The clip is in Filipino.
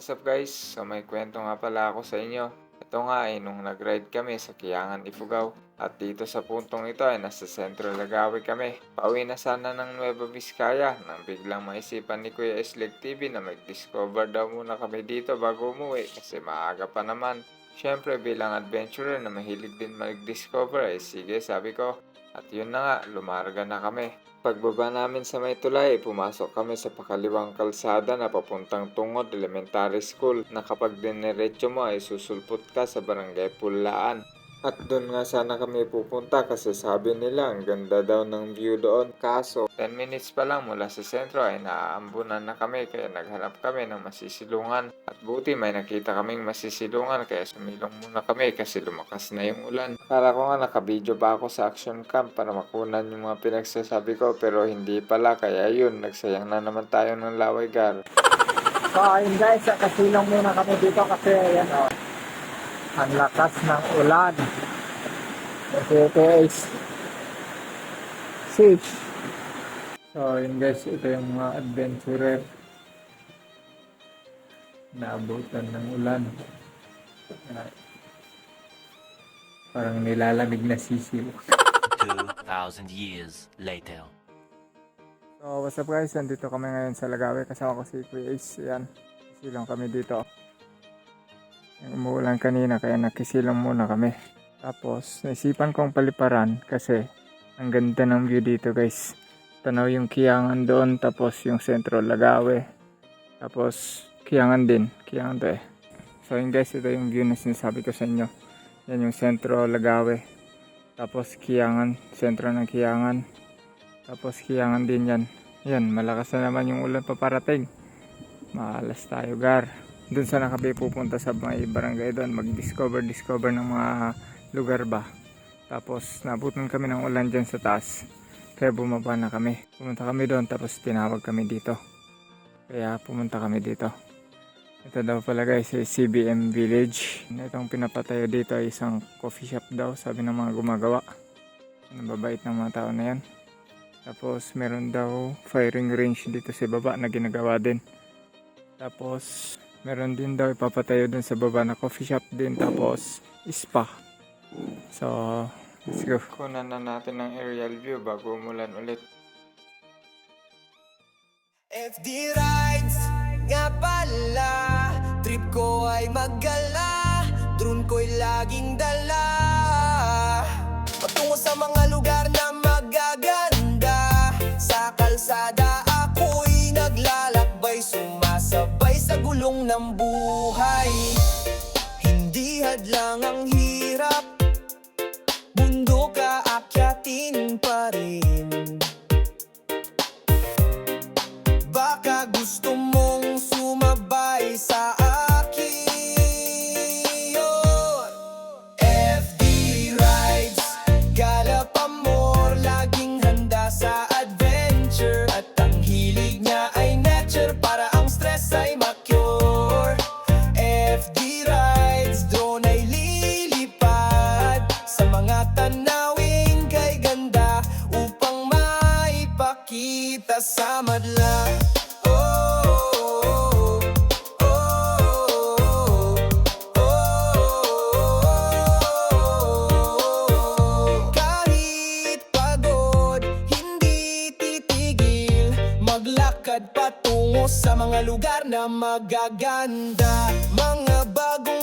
What's up guys? So may kwento nga pala ako sa inyo. Ito nga ay nung nag-ride kami sa Kiangan Ifugao. At dito sa puntong ito ay nasa Sentro Lagawi kami. Pauwi na sana ng Nueva Vizcaya nang biglang maisipan ni Kuya Isleg TV na mag-discover daw muna kami dito bago umuwi kasi maaga pa naman. Siyempre bilang adventurer na mahilig din mag-discover ay sige sabi ko. At yun na nga, lumarga na kami. Pagbaba namin sa may tulay, pumasok kami sa pakaliwang kalsada na papuntang Tungod Elementary School na kapag diniretso mo ay susulpot ka sa barangay Pulaan. At doon nga sana kami pupunta kasi sabi nila ang ganda daw ng view doon. Kaso 10 minutes pa lang mula sa sentro ay naaambunan na kami kaya naghanap kami ng masisilungan. At buti may nakita kaming masisilungan kaya sumilong muna kami kasi lumakas na yung ulan. Kala ko nga nakabidyo pa ako sa action camp para makunan yung mga pinagsasabi ko pero hindi pala kaya yun nagsayang na naman tayo ng laway gar. So ayun guys, kasilong muna kami dito kasi ayan o. Ang lakas ng ulan. Kasi ito is safe. So ayun guys, ito yung mga adventurer. Naabutan ng ulan. Parang nilalamig na sisiw. 2,000 years later. So, what's up guys? Nandito kami ngayon sa Lagawi. Kasama ko si Kuya Ace. Yan. Kisilong kami dito. Umuulan kanina kaya nakisilong muna kami. Tapos, naisipan kong paliparan kasi ang ganda ng view dito guys. Tanaw yung Kiangan doon tapos yung sentro Lagawi. Tapos, Kiangan din. Kiangan to eh. So, yun guys, ito yung view na sinasabi ko sa inyo. Yan yung sentro Lagawi. Tapos, Kiangan. Sentro ng Kiangan. Tapos kiyangan din yan. Yan, malakas na naman yung ulan paparating. Maalas tayo, gar. Doon sana kami pupunta sa may barangay doon. Mag-discover, discover ng mga lugar ba. Tapos nabutan kami ng ulan dyan sa taas. Kaya bumaba na kami. Pumunta kami doon tapos tinawag kami dito. Kaya pumunta kami dito. Ito daw pala guys, ay CBM Village. Itong pinapatayo dito ay isang coffee shop daw, sabi ng mga gumagawa. Nababait ng mga tao na yan. Tapos meron daw firing range dito sa baba na ginagawa din. Tapos meron din daw ipapatayo dun sa baba na coffee shop din. Tapos spa. So, let's go. Kunan na natin ng aerial view bago umulan ulit. FD Rides nga pala Trip ko ay maggala Drone ko'y laging dala Patungo sa mga lugar na magaganda Sa kalsada Hindi Maglakad patungo sa mga lugar na magaganda. Mga bagong